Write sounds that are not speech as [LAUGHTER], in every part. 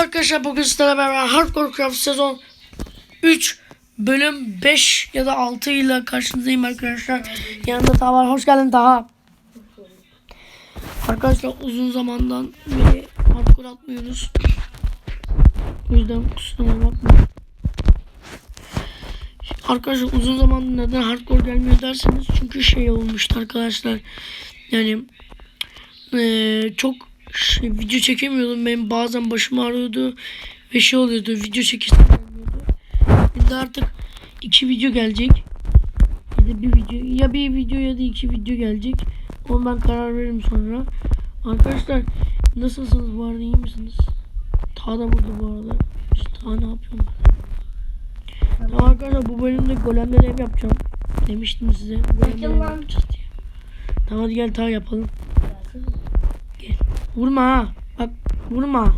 arkadaşlar bugün sizlerle beraber Hardcore Craft sezon 3 bölüm 5 ya da 6 ile karşınızdayım arkadaşlar. Yanında Taha var. Hoş geldin Taha. Arkadaşlar uzun zamandan beri Hardcore atmıyoruz. O yüzden kusuruma bakmayın. Arkadaşlar uzun zamandır neden Hardcore gelmiyor derseniz çünkü şey olmuştu arkadaşlar. Yani eee, çok şey, video çekemiyordum. Benim bazen başım ağrıyordu ve şey oluyordu. Video çekişim gelmiyordu. Şimdi artık iki video gelecek. Ya da bir video ya bir video ya da iki video gelecek. Onu ben karar veririm sonra. Arkadaşlar nasılsınız bu arada iyi misiniz? Ta da burada bu arada. Ta ne yapıyorum ben? Tamam arkadaşlar bu bölümde golemden ev yapacağım. Demiştim size. Lan. yapacağız diye. Tamam hadi gel ta yapalım. Vurma ha. Bak vurma.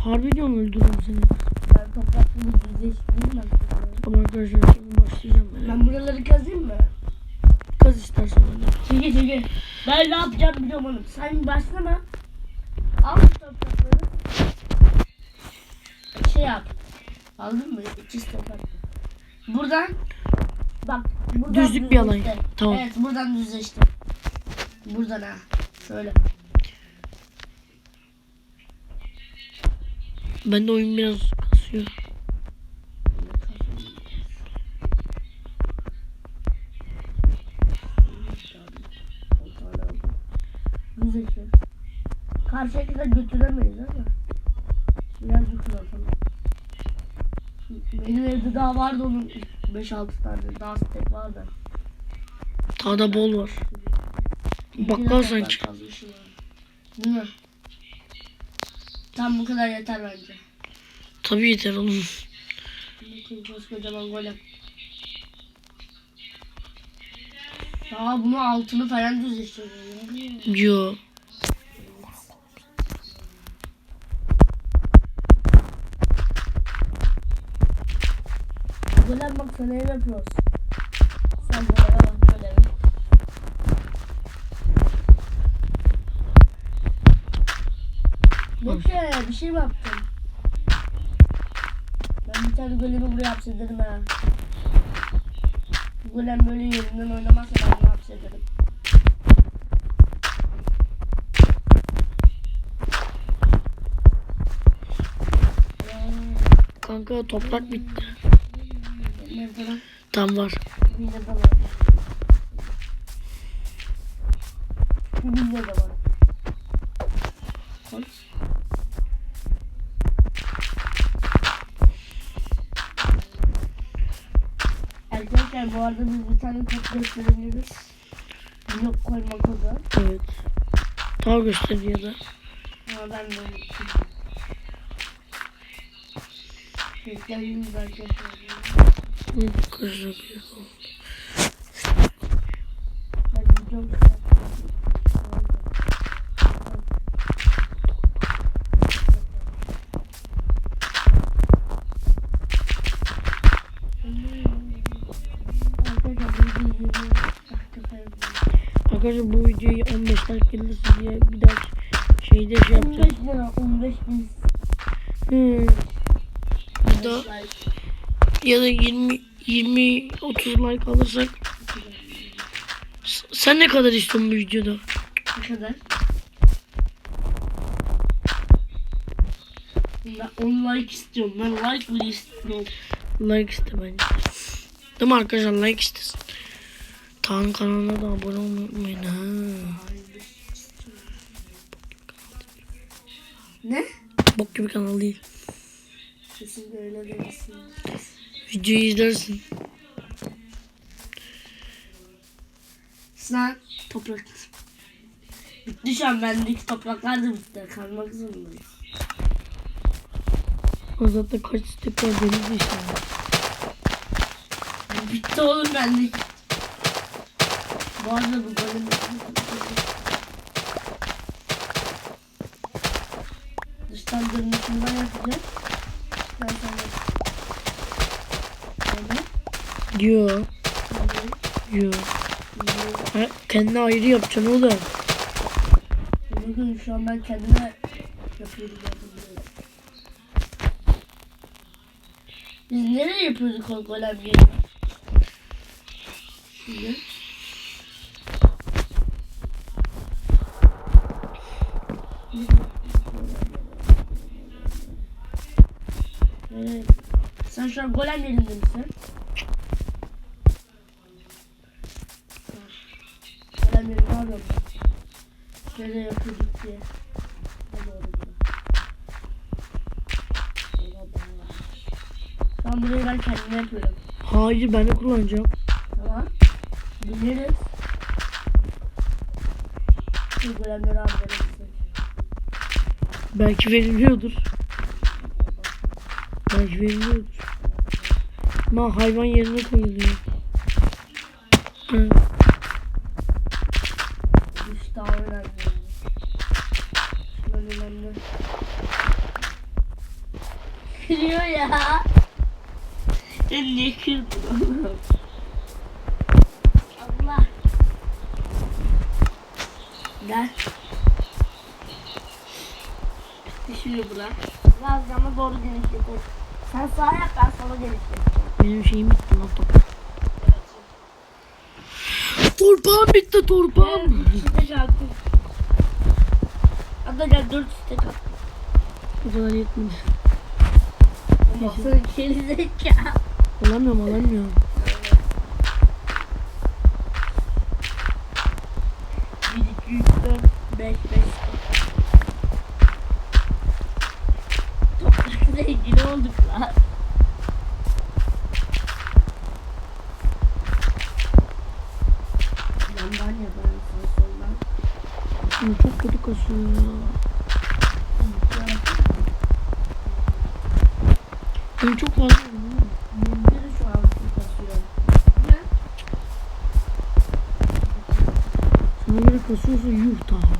Harbi diyorum öldürürüm seni. Ben bir düzleştireyim ben. Tamam arkadaşlar şimdi başlayacağım ben. Ben buraları kazayım mı? Kaz istersen hadi. Çekil çekil. Ben ne yapacağım biliyorum oğlum. Sen başlama. Al şu toprakları. Şey yap. Aldın mı? İkiz toprak. Buradan bak buradan Düzlük bir düzleştir. Tamam. Evet buradan düzleştir. Buradan ha. Şöyle. Ben de oyun biraz kasıyor. Karşıya kadar götüremeyiz ama. Biraz yukarı Benim evde daha vardı onun 5-6 tane daha stek vardı. Daha da bol var. Bakkal sanki. Değil mi? Tam bu kadar yeter bence. Tabii yeter oğlum. Bakayım koskocaman golem. Daha bunu altını falan düzleştiriyor. Yo. Golem bak sana ev yapıyoruz. Sen goleme bak goleme. Bekle bir şey mi yaptın? Ben bir tane golemi buraya hapsederim ha. Golem böyle yerinden oynamazsa ben bunu hapsederim. Kanka toprak bitti. Nerede lan? Tam var. Bir de var. Bir de var. Koy. Arkadaşlar bu arada biz bir tane top gösterebiliriz. Yok koymak o da. Evet. Daha gösteriyor da. Ama ben de unuttum. Bekleyin arkadaşlar. Kızım. Ben gidiyorum. Arkadaşlar bu videoyu 15 like gelirse diye bir daha şeyde şey 15 yapacağım. lira 15 bin. Hı. Bir daha ya da 20 20 30 like alırsak sen ne kadar istiyorsun bu videoda? Ne kadar? Ben 10 like istiyorum. Ben like bile istiyorum. Like iste bence. Mi arkadaşlar like istesin. Tanrı kanalına da abone olmayı unutmayın ha. Ne? Bok gibi kanal değil. Kesin öyle demişsin. Videoyu izlersin. Sen toprak. Bitti şu an bendeki topraklar da bitti. Kalmak zorundayız. O zaten kaç istek var deniz işte. Bitti oğlum bendeki. Bu arada bu golüm Dıştan görünüşünden Böyle, Yo. Yo. Ha, kendine ayrı yapacaksın oğlum. Bakın şu an ben kendime böyle. Biz nereye yapıyorduk o golem yerini? Evet. Sen şu an golem yerinde misin? Golem yerinde ben. Nereye yapıyorduk diye. An burayı ben kendime yapıyorum. Hayır ben de kullanacağım. Tamam. Biliriz. Şu golemleri verebilirsin. Belki veriliyordur. Belki veriliyordur. Ama hayvan yerine koyuluyor. Önemli. Kırıyor ya. Sen niye kırdın Allah. Gel. Şimdi bırak. Biraz yana doğru genişletir. Sen sağa yap ben sola genişleteceğim. Benim şeyim bitti lan top. Torpağım bitti torpağım. Stek attım. Hatta gel dört stek at. O kadar yetmedi. Baksana geri zeka. Alamıyorum alamıyorum. 舒服又大。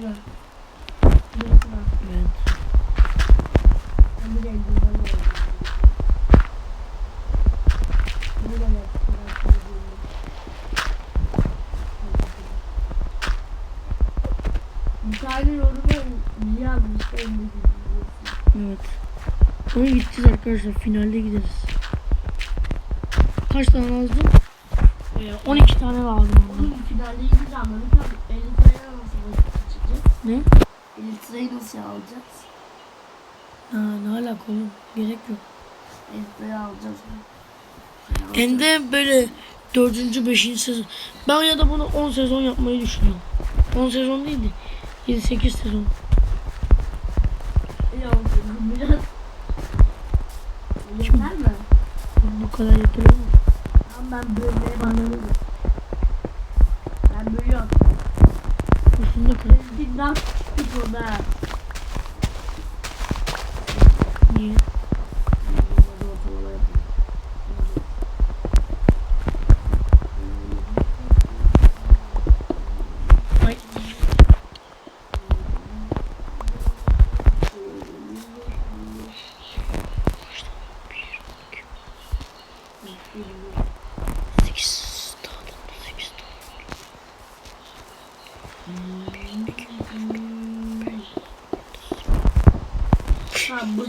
Buyurun. Evet. Ben bir. Bunu tane yorumu yazmış. Evet. Ama gideceğiz arkadaşlar. Finalde gideriz. Kaç tane lazım? Ee, 12 tane lazım. Oğlum finalde gideceğim. Ben tabii 50 Ne? 50 lirayı nasıl alacağız? Ha, ne alaka oğlum? Gerek yok. 50 liraya alacağız. Hem de böyle 4. 5. sezon. Ben ya da bunu 10 sezon yapmayı düşünüyorum. 10 sezon değil de 7-8 sezon. Oldu. Biraz. Yeter mi? Bu kadar yeter mi? Ben bölmeye başladım. Ben bölüyorum. Üstünde kırık. Bizimkinden küçük burada. Niye?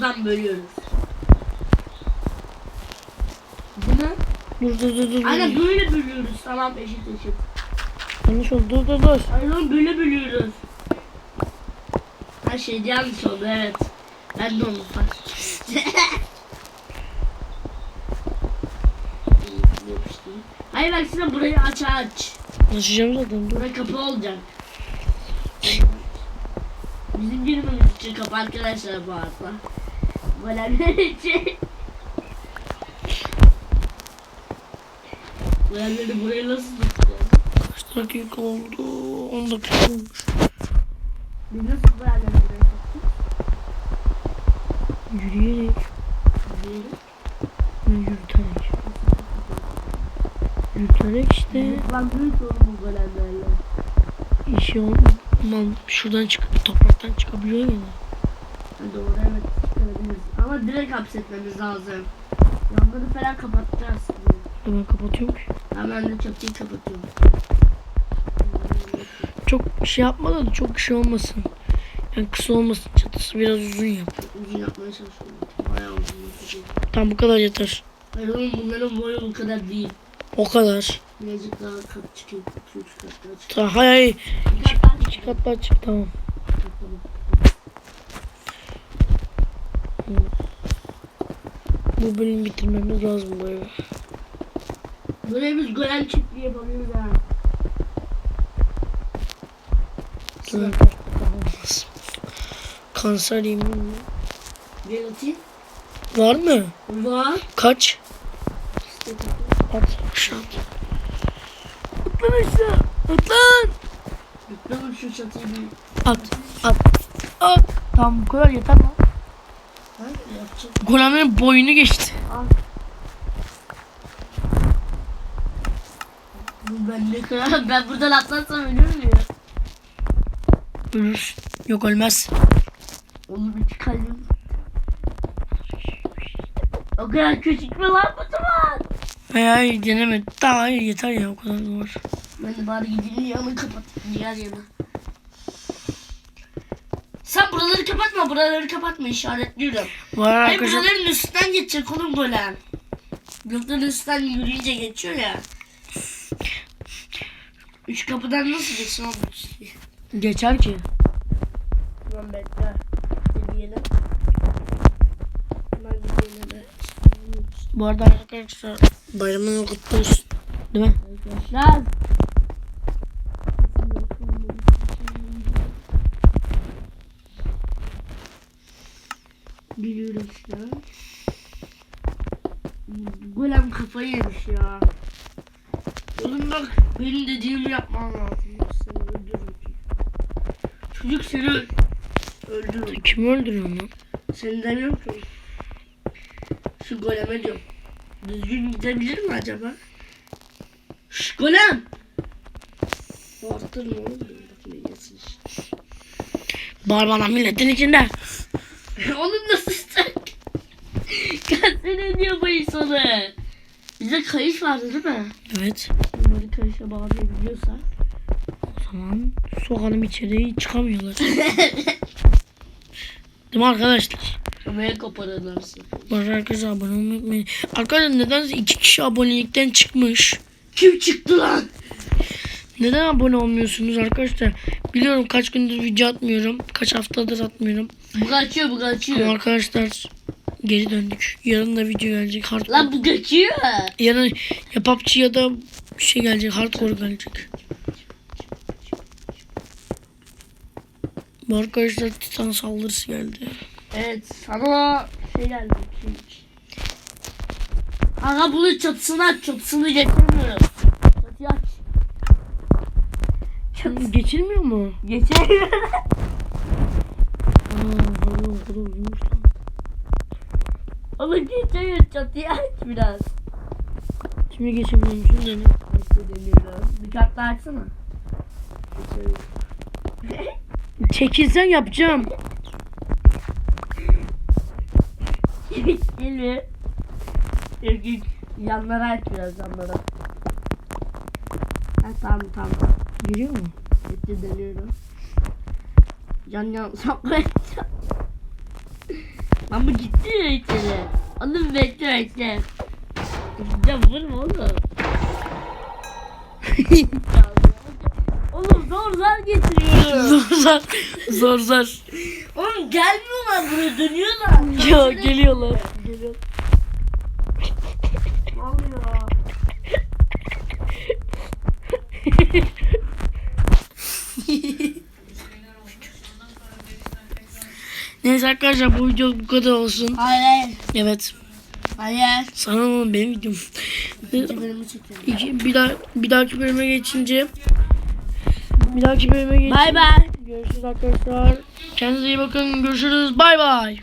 Buradan bölüyoruz. Mi? Dur dur dur dur. Aynen böyle bölüyoruz. Tamam eşit eşit. Yanlış oldu. Dur dur dur. Aynen böyle bölüyoruz. Her şey yanlış oldu evet. Ben de onu fark Yapıştırayım. [LAUGHS] Hayır bak size burayı aç aç. Açacağım zaten. Dur. Burası kapı olacak. Bizim girmemiz için kapı arkadaşlar bu arada. Golemler için. Golemleri buraya nasıl tutacağız? dakika oldu. 10 dakika olmuş. Biz nasıl bu yerden buraya gittik? Yürüyerek. Yürüyerek. ve Yürüterek. Yürüterek işte Lan büyük oğlum bu golemlerle. işi olmam. Şuradan çıkıp topraktan çıkabiliyor ya. Doğru evet Ama direkt hapsetmemiz lazım. Yanları falan kapatacağız. Hemen kapatıyorum ki. Hemen de çatıyı kapatıyorum. Çok şey yapmadan da çok şey olmasın. Yani kısa olmasın çatısı biraz uzun yap. Uzun yapmaya çalışıyorum. Bayağı uzun yapacağım. Tam bu kadar yeter. Hayır oğlum bunların boyu bu kadar değil. O kadar. Birazcık daha kat çıkıyor. 2-3 kat daha çıkıyor. Tamam hay hay. İki çıkıyor. kat daha çık tamam. Bu bölümü bitirmemiz lazım bu evi. Böyle biz golem çiftliği yapabiliriz ha. Tamam. Olmaz. Kanser yemin mi? Gel atayım. Var mı? Var. Kaç? At. Aşağı at. Atlan aşağı. Atlan. Yükledim şu çatıyı bir. At. At. At. Tamam bu kadar yeter lan. Golemlerin boyunu geçti. Al. Ben ne kadar [LAUGHS] ben buradan atlarsam ölür müyüm? Ölür. Yok ölmez. Oğlum iki kalbim. O kadar küçük mü lan bu zaman? Hayır hayır deneme. Daha hayır yeter ya o kadar var. Ben de bari gideyim yanını kapatayım diğer yana. Buraları kapatma, buraları kapatma işaretliyorum. Var Hayır arkadaşlar. buraların üstten geçecek oğlum golem. Göklerin üstten yürüyünce geçiyor ya. Üç kapıdan nasıl geçsin oğlum? Geçer ki. Tamam bekle. Deneyelim. Hemen deneme. Bu arada arkadaşlar bayramın kutlu olsun. Değil mi? Arkadaşlar. Gülüyorum şu an. Golem kafayı yemiş ya. Oğlum bak benim dediğimi yapman lazım. Seni öldürürüm. Çocuk seni öldürür. Kimi öldürüyorsun lan? Seni demiyorum ki. Şu goleme diyorum. Düzgün gidebilir mi acaba? Şş golem! Oğlum. Bak ne yesin işte. Bağır bana milletin içinde. [LAUGHS] oğlum nasıl Kanser ediyor bu insanı. Bize kayış vardı değil mi? Evet. Bunları kayışa bağlayabiliyorsak. O zaman sokalım içeriye çıkamıyorlar. [LAUGHS] Değil mi arkadaşlar? Koparırlarsın. Bu arada arkadaşlar abone olmayı unutmayın. Arkadaşlar nedense iki kişi abonelikten çıkmış. Kim çıktı lan? Neden abone olmuyorsunuz arkadaşlar? Biliyorum kaç gündür video atmıyorum. Kaç haftadır atmıyorum. Bu kaçıyor bu Ama kaçıyor. arkadaşlar geri döndük. Yarın da video gelecek. Hardcore. Lan bu kaçıyor. Yarın ya PUBG ya da bir şey gelecek. Hardcore gelecek. Bu arkadaşlar Titan saldırısı geldi. Evet sana şey geldi. Aga bunun çatısını aç çatısını getirmiyorum. Çatıyı aç. Geçilmiyor mu? Geçemiyorum. Aa, hadi o Ama geçemiyor çatıyı [LAUGHS] aç biraz. Şimdi geçemiyormuşum dedim. Nasıl deniyorum? Bir kat daha açsana. Çekilsen yapacağım. Geliyor. Erkek yanlara aç biraz yanlara. Ha, tamam tamam. Giriyor mu? Bitti deniyorum. Yan yan saklayacağım. Lan bu gitti ya içeri. Oğlum bekle bekle. Ya vurma oğlum. [LAUGHS] oğlum zor zor getiriyorum. zor zor. Zor zor. oğlum gelmiyorlar buraya dönüyorlar. Ya geliyorlar. Geliyor. Ne oluyor? Neyse arkadaşlar bu video bu kadar olsun. Hayır. Evet. Hayır. Sana ne benim videom. İki, bir daha bir dahaki bölüme geçince Bir dahaki bölüme geçelim. Bay bay. Görüşürüz arkadaşlar. Kendinize iyi bakın. Görüşürüz. Bay bay.